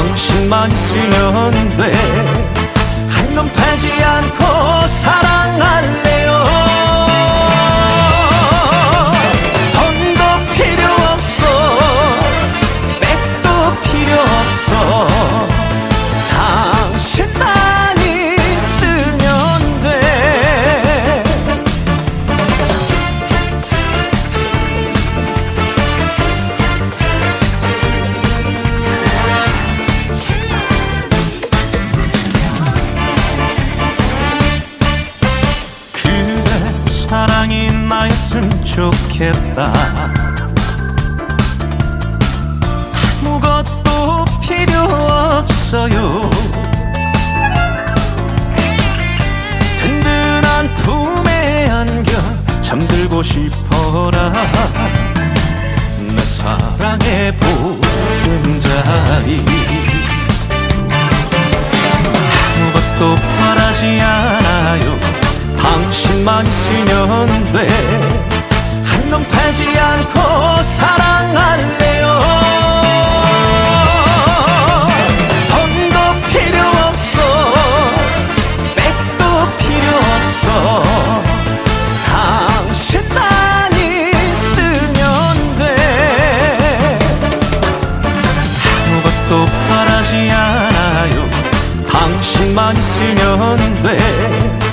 당신만 있으면 돼 한눈 팔지 않고 사 나였으면 좋겠다. 아무것도 필요 없어요. 든든한 품에 안겨 잠들고 싶어라. 내 사랑의 보금자리. 아무것도 바라지 않아요. 당신만 있으면 돼 알지 않고 사랑할래요. 선도 필요 없어. 백도 필요 없어. 당신만 있으면 돼. 아무것도 바라지 않아요. 당신만 있으면 돼.